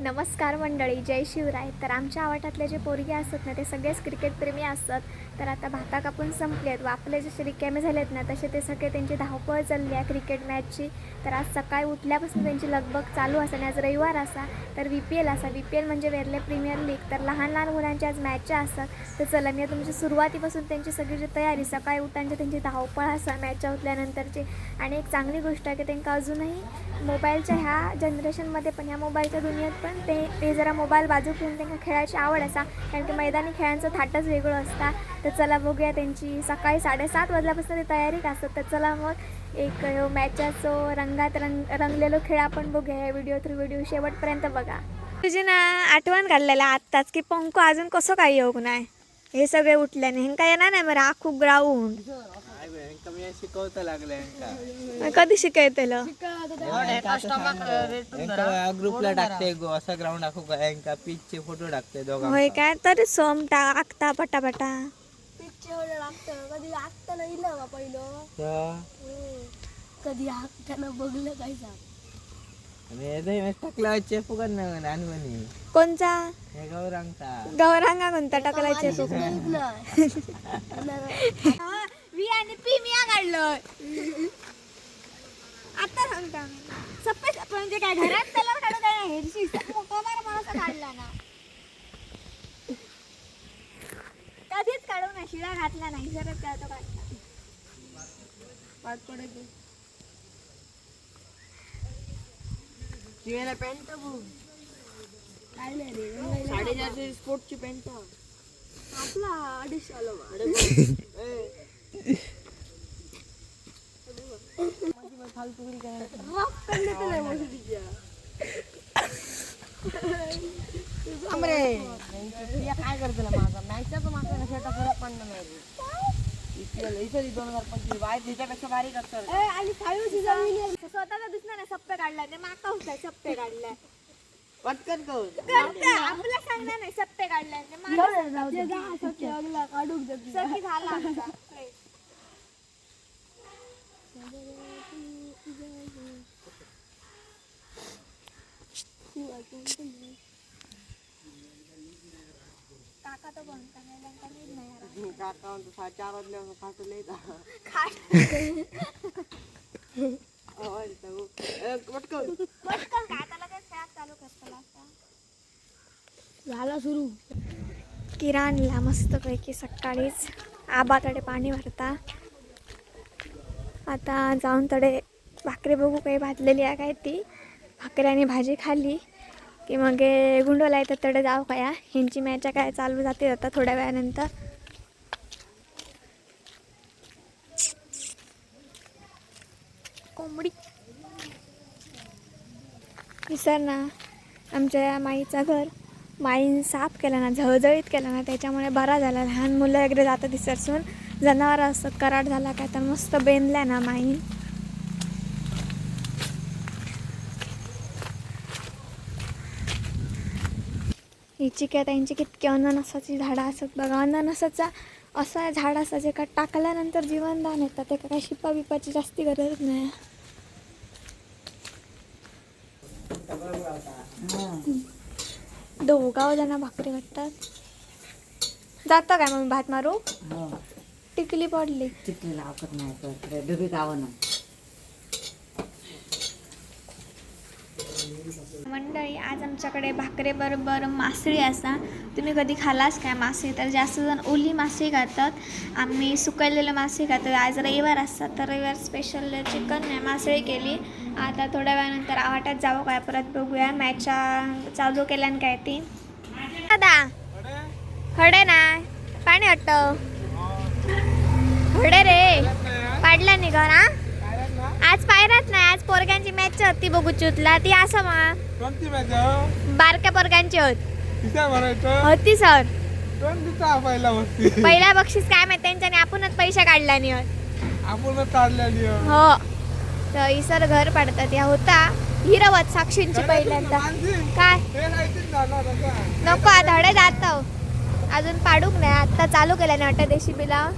नमस्कार मंडळी जय शिवराय. तर आमच्या आवटातले जे पोरगे असतात ना ते सगळेच क्रिकेटप्रेमी असतात. तर आता भाता कापून संपले आहेत व आपले जसे रिकामे झालेत ना तसे ते सगळे त्यांची धावपळ चालली आहे क्रिकेट मॅचची तर आज सकाळी उठल्यापासून त्यांची लगबग चालू असा आणि आज रविवार असा तर व्ही पी एल असा. व्ही पी एल म्हणजे वेरले प्रीमियर लीग तर लहान लहान मुलांच्या आज मॅचच्या असतात. तर चला मी तुमची सुरुवातीपासून त्यांची सगळी जी तयारी सकाळी उठांची त्यांची धावपळ असा मॅचच्या उठल्यानंतरची. आणि एक चांगली गोष्ट आहे की त्यांना अजूनही मोबाईलच्या ह्या जनरेशनमध्ये पण ह्या मोबाईलच्या दुनियेत पण पण ते ते जरा मोबाईल बाजू ठेवून त्यांना खेळायची आवड असा. कारण की मैदानी खेळांचं थाटच वेगळं असता. तर चला बघूया त्यांची सकाळी साडेसात वाजल्यापासून ते तयारीत असतात. तर चला मग एक मॅचाचो रंगात रंग रंगलेलो खेळ आपण बघूया. या व्हिडिओ थ्रू व्हिडिओ शेवटपर्यंत बघा. तुझी ना आठवण काढलेला आत्ताच की पंको अजून कसं काही येऊ नाही? हे सगळे उठल्याने. हेंका येणार नाही बरं? राखू ग्राउंड. काय शिकवता लागले कधी शिकायतलं ग्रुपला टाकते गो असा ग्राउंड दाखवू का? हेंका पिचचे फोटो टाकते होय काय? तरी सोम टाकता. पटापटा कधी बघलं काय हे कोणचा? हे गौरांगता गौरांगा कोणता टाकलायचे आणि पी मी काढलोय आता सांगता सप्पे सप्पे म्हणजे काय? घरात त्याला काढू काय हेरशी कमार माणसा काढला ना. कधीच काढू ना शिळा घातला नाही. सरच काय तो काढला पॅन्ट रे साडेचारशे स्पोर्टची पॅन्ट आपला अडीचशे आलो काय करतो माझा? मॅचचा तर माझा नशाचा फरक पडणार नाही रे दोन हजार पंचवीस. बाहेर त्याच्यापेक्षा बारीक असतात आणि स्वतःचा दिसणार नाही सप्पे काढलाय. ते माका होताय सप्पे काढलाय. पटकन कर. करता आपल्याला सांगणार नाही सप्पे काढलाय. ते माका झाला आमचा. काका तो कोणता नाही लंका नीट नाही आला. काका म्हणतो सा- चार वाजल्यावर खातो लय खाट. पटकन पटकन का आता लगेच खेळात चालू करताला आता. झाला सुरू किराणला मस्तपैकी सकाळीच आबाकडे पाणी भरता. आता जाऊन तडे भाकरी बघू काही भाजलेली आहे काय ती? भाकऱ्याने भाजी खाल्ली की मग गुंडोला येतात तडे जाऊ काया ह्यांची मॅच काय? चालू जाते आता थोड्या वेळानंतर. कोंबडी. विसर ना. आमच्या माईचा घर माईन साफ केला ना झळझळीत केला ना त्याच्यामुळे बरा झाला. लहान मुलं वगैरे जातात दिसरसून जनावरं असतात कराट झाला काय तर मस्त बेनल्या ना माईन. हिची काय त्यांची कितकी अननसाची झाडं असतात बघा. अननसाचा असा झाड असं जे का टाकल्यानंतर जीवनदान येतं. ते काय शिपा बिपाची जास्ती गरज नाही. दोघाव जण भाकरी वाटतात. जातं काय मग भात मारू? टिकली पडली. चिठ्ठी लावत नाही गावं ना. मंडळी आज आमच्याकडे भाकरे बरोबर मासळी असा. तुम्ही कधी खालास काय मासे तर जास्त जण ओली मासे खातात. आम्ही सुकवलेलं मासे खातात आज रविवार असतात तर रविवार स्पेशल चिकन नाही मासळी केली. आता थोड्या वेळानंतर आवाटात जावं काय परत बघूया. मॅचा चालू केल्यान काय ती. दादा खडे नाही पाणी वाटतं खडे रे. पाडला निघा ना. आज पायरात नाही आज पोरग्यांची मॅच होती बघू चुतला. ती असं मा. कोणती मॅच बारक्या पोरग्यांची होत. होती सर. कोण पहिला बक्षीस काय माहिती त्यांच्याने आपणच पैसे काढला नाही होत. आपण हो. तर इसर घर पाडतात. या होता. हिरवत साक्षींची पहिल्यांदा. काय? हे नको हडे जात अजून पाडूक नाही. आता चालू केल्याने वाटतं देशी बिला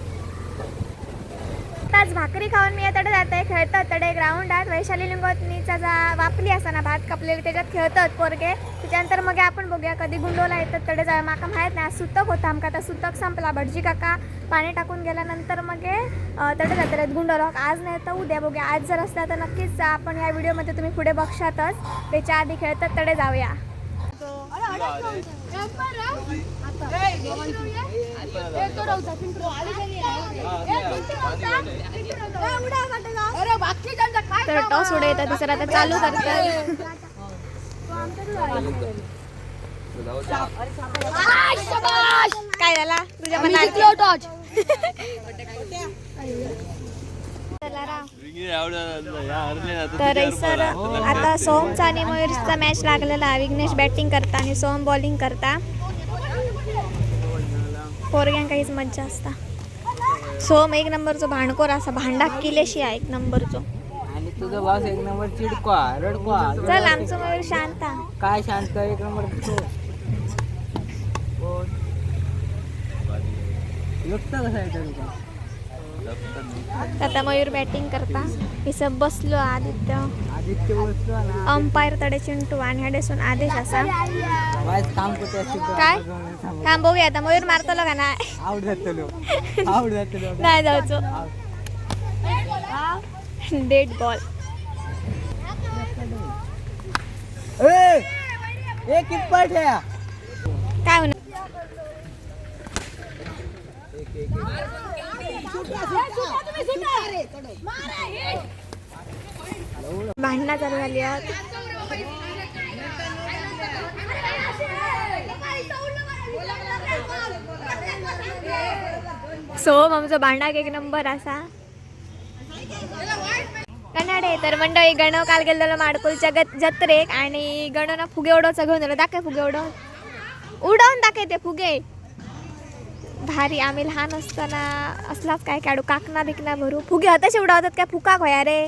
आज भाकरी खाऊन मी तडे जाते खेळतात तडे ग्राउंडात वैशाली लिंगोतनीचा जा वापली असताना भात कापलेली त्याच्यात खेळतात पोरगे. त्याच्यानंतर मग आपण बघूया कधी गुंडोला येतात तडे जाऊ माका माहीत नाही आज सुतक होता आमका. आता सुतक संपला. भटजी काका पाणी टाकून गेल्यानंतर मग तडे जातात गुंडोला आज नाही तर उद्या बघूया. आज जर असला तर नक्कीच आपण या व्हिडिओमध्ये तुम्ही पुढे बघशातच. त्याच्या आधी खेळतात तडे जाऊया. तर टॉस उडे येतात सर आता चालू करतात काय झाला तुझ्या चला राव. तर सर आता सोमचा आणि मयूरचा मॅच लागलेला. आहे. विघ्नेश बॅटिंग करता आणि सोम बॉलिंग करता. पोरग्यां काहीच मज्जा असता. सोम एक नंबरचो भांडकोर असा. भांडा किलेशी आहे एक नंबरचो. आणि तुझं बॉस एक नंबर चिडका रडका चल आमचं मयूर शांत आहे. काय शांत एक नंबर कसं आहे तरी का आता मयूर बॅटिंग करता. हे सब बसलो आदित्य. अंपायर तडे चिंटू आणि हडेसून आदेश असा. काय? काम बघूया आता. मयूर मारतलो का नाही? नाही जाऊचो डेड बॉल काय होणार? भांडणं चालू झाली सो सोम आमचा भांडाक एक नंबर असा. कन्नाडे तर मंडळी गण काल गेलेलो माडकोलच्या गत जत्रेक आणि गणना फुगे उडवचा घेऊन दाखय फुगे उडवून. उडवून दाखय ते फुगे. भारी आम्ही लहान असताना असलाच काय काढू काकना बिकना भरू. फुगे हताशे उडवतात काय? फुका खोया रे.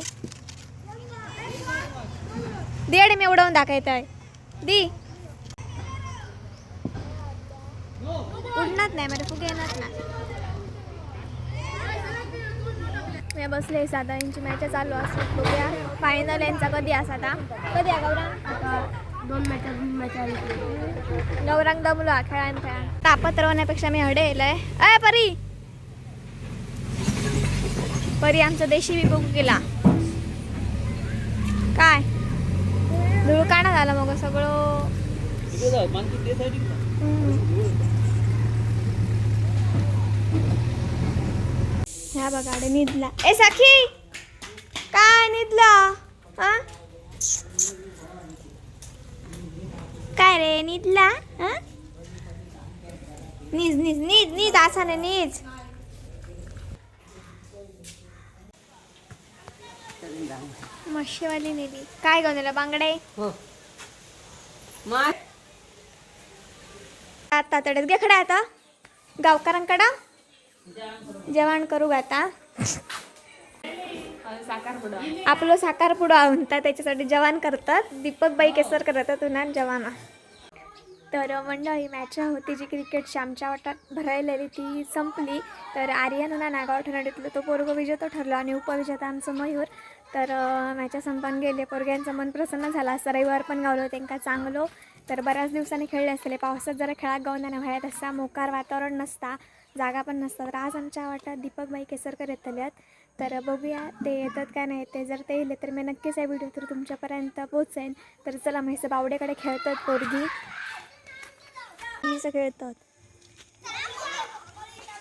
देड मी उडवून दाखवत आहे दी. उडणार नाही मला फुगे येणार नाही. मी बसले साधा यांची मॅच चालू असतात. बघूया. फायनल यांचा कधी असा आता कधी आहे गौरा दोन मॅच गौरांग दमलो हा खेळान खेळान. तापत राहण्यापेक्षा मी हडे येलय. अय परी! परी आमचा देशी बी बघू गेला. काय? धुळकाणा झाला मग सगळं. ह्या बघा निधला ए सखी! काय निधला हा? काय रे निधला हा नीज नीज नीज नीज आसाने नीज. मशीवाली नेली. काय घेऊन दिलं बांगडे? हो. आता तडत घे खडा आता. गावकरांकडं जेवण करू आता. आपलं साकार आणतात त्याच्यासाठी जवान करतात. दीपक बाई केसर करतात उन्हात जवाना. तर मंडळी मॅच होती जी क्रिकेटची आमच्या वाटात भरायलेली ती संपली. तर आर्यन उन्हा नागाव ठरवलं तो पोरग विजेतो ठरलो आणि उपविजेता आमचं मयूर. तर मॅचा संपन्न गेले. पोरग्यांचं मन प्रसन्न झालं. असं रविवार पण गावलो त्यांका चांगलो. तर बऱ्याच दिवसांनी खेळले असले. पावसात जरा खेळात गावना व्हायत असा मोकार वातावरण नसता. जागा पण नसतात तर आज आमच्या वाटात दीपक बाई केसरकर येतल्यात तर बघूया ते येतात का नाही ते. जर ते येले तर मी नक्कीच या व्हिडिओ तर तुमच्यापर्यंत पोचेन तर चला म्हैस बावडेकडे खेळतात पोरगी. ही खेळतात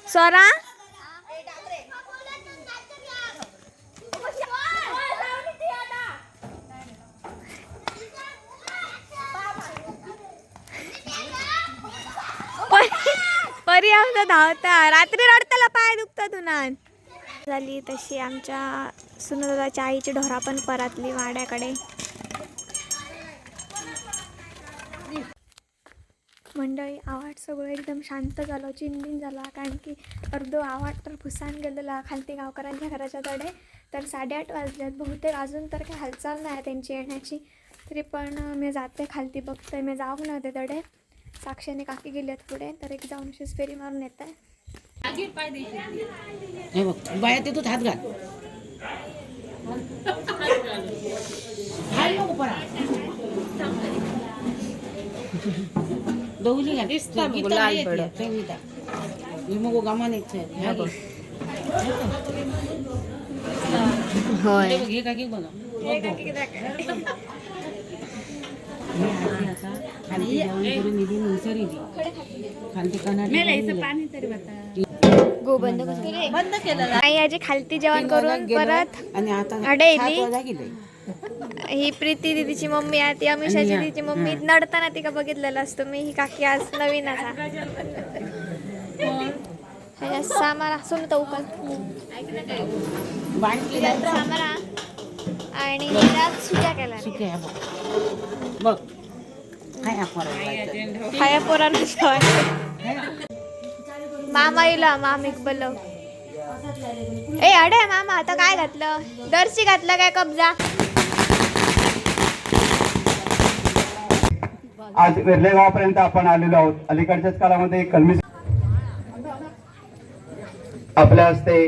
स्वरा परी- आमचा धावता. रात्री रडताला पाय दुखतात उन्हान झाली तशी आमच्या सुनदाच्या आईची ढोरा पण परातली वाड्याकडे. मंडळी आवाज सगळं एकदम शांत झालं चिनबिन झाला कारण की अर्धो आवाज तर फुसान गेलेला खालती गावकऱ्यांच्या घराच्या तडे. तर साडेआठ वाजल्यात बहुतेक अजून तर काही हालचाल नाही त्यांची येण्याची. तरी पण मी जाते खालती बघते मी जाऊ नव्हते तडे. साक्षीने काकी गेल्यात पुढे तर एक जाऊन फेरी मारून येत आहे हे बघ बाया तिथून हात घाल. हाय नको परा. दौली घाल. संगीता. हे मग गमान एक आहे. हे बघ. खालती दिली नंतर दिली खालती कनाडी गो बंद बंद केलं आई आजी खालती जेवण करून परत आणि आता ही प्रीती दिदीची मम्मी आहे ती अमिषाची दिदीची मम्मी. नडताना ती का बघितलेलं असतो. मी ही काकी आज नवीन असा ह्याच्या सामारा सुन तो उकल सामारा. आणि सुक्या आहे बघ. काय आपण खाया पोरांना मामा इला मामीक बोल ए अडे मामा आता काय घातलं? दर्शी घातलं काय कब्जा? आज वेर्ले गावापर्यंत आपण आलेलो आहोत. अलीकडच्याच काळामध्ये कलमी आपल्या हस्ते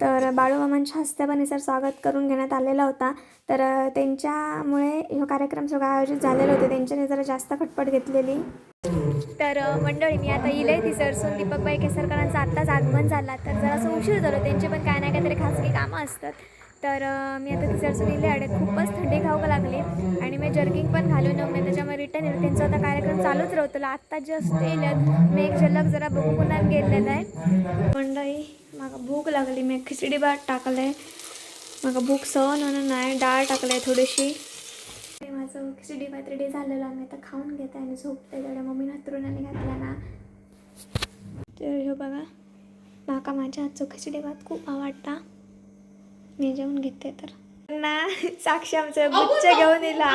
तर बाळूमामांच्या हस्ते पण सर स्वागत करून घेण्यात आलेला होता. तर त्यांच्यामुळे हा कार्यक्रम सगळं आयोजित झालेले होते. त्यांच्याने जरा जास्त खटपट घेतलेली. तर मंडळी मी आता इले ती दीपक दीपकबाई केसरकरांचं आत्ताच आगमन झाला. तर जरासं उशीर झालं. त्यांचे पण काय ना काहीतरी खासगी कामं असतात. तर मी आता ती सरसून इले अडे खूपच थंडी खाऊ लागली आणि मी जर्किंग पण घालून मी त्याच्यामुळे रिटर्न येईल त्यांचा आता कार्यक्रम चालूच राहतो. आत्ता जस्ट येईल मी एक झलक जरा बघू पुन्हा गेलेलं आहे. मंडळी माका भूक लागली मी खिचडी भात टाकलंय. माका भूक सहन होणं नाही डाळ टाकलंय थोडीशी. ते माझं खिचडी भात रेडी झालेलं आहे मी आता खाऊन घेते आणि झोपते तेवढ्या. मम्मीनं हातरुणाने घातल्या ना. तर हे बघा माका माझ्या हातचं खिचडी भात खूप आवडता. मी जेवून घेते तर. ना साक्षी आमचं गुच्छ घेऊन येला